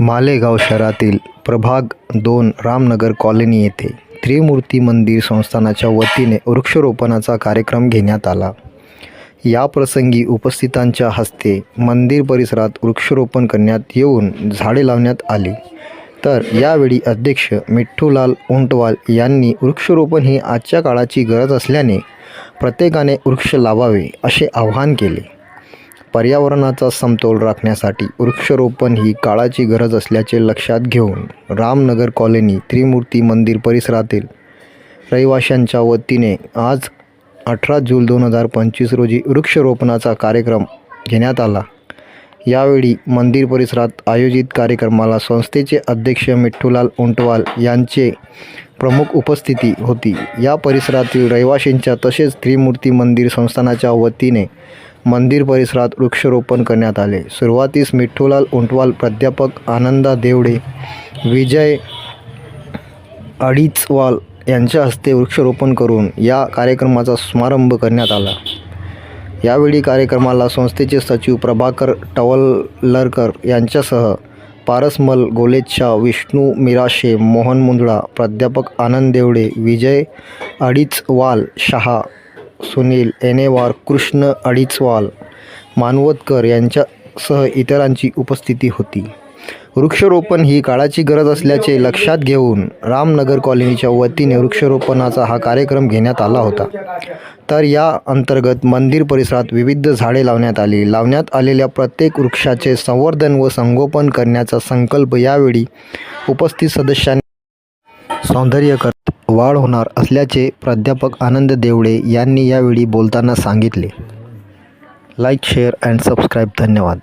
मालेगाव शहरातील प्रभाग दोन रामनगर कॉलनी येथे त्रिमूर्ती मंदिर संस्थानाच्या वतीने वृक्षारोपणाचा कार्यक्रम घेण्यात आला. याप्रसंगी उपस्थितांच्या हस्ते मंदिर परिसरात वृक्षारोपण करण्यात येऊन झाडे लावण्यात आली. तर यावेळी अध्यक्ष मिठ्ठूलाल उंटवाल यांनी वृक्षारोपण ही आजच्या काळाची गरज असल्याने प्रत्येकाने वृक्ष लावावे असे आवाहन केले. पर्यावरणाचा समतोल राखण्यासाठी वृक्षारोपण ही काळाची गरज असल्याचे लक्षात घेऊन रामनगर कॉलनी त्रिमूर्ती मंदिर परिसरातील रहिवाशांच्या वतीने आज अठरा जून दोन हजार पंचवीस रोजी वृक्षरोपणाचा कार्यक्रम घेण्यात आला. यावेळी मंदिर परिसरात आयोजित कार्यक्रमाला संस्थेचे अध्यक्ष मिठ्ठूलाल उंटवाल यांचे प्रमुख उपस्थिती होती. या परिसरातील रहिवाशींच्या तसेच त्रिमूर्ती मंदिर संस्थानाच्या वतीने मंदिर परिसरात वृक्षारोपण करण्यात आले. सुरुवातीस मिठ्ठूलाल उंटवाल प्राध्यापक आनंदा देवडे विजय अडीचवाल यांच्या हस्ते वृक्षारोपण करून या कार्यक्रमाचा समारंभ करण्यात आला. यावेळी कार्यक्रमाला संस्थेचे सचिव प्रभाकर टवलरकर यांच्यासह पारसमल गोलेच्छा विष्णू मिराशे मोहन मुंदळा प्राध्यापक आनंद देवडे विजय अडीचवाल शहा सुनील एनेवार कृष्ण अडिचवाल मानवतकर यांच्यासह इतरांची उपस्थिती होती. वृक्षारोपण ही काळाची गरज असल्याचे लक्षात घेऊन रामनगर कॉलनीच्या वतीने वृक्षारोपणाचा हा कार्यक्रम घेण्यात आला होता. तर या अंतर्गत मंदिर परिसरात विविध झाडे लावण्यात आली. लावण्यात आलेल्या प्रत्येक वृक्षाचे संवर्धन व संगोपन करण्याचा संकल्प यावेळी उपस्थित सदस्यांनी सौंदर्यकर वाढ होणार असल्याचे प्राध्यापक आनंद देवडे यांनी यावेळी बोलताना सांगितले. Like share and subscribe. धन्यवाद.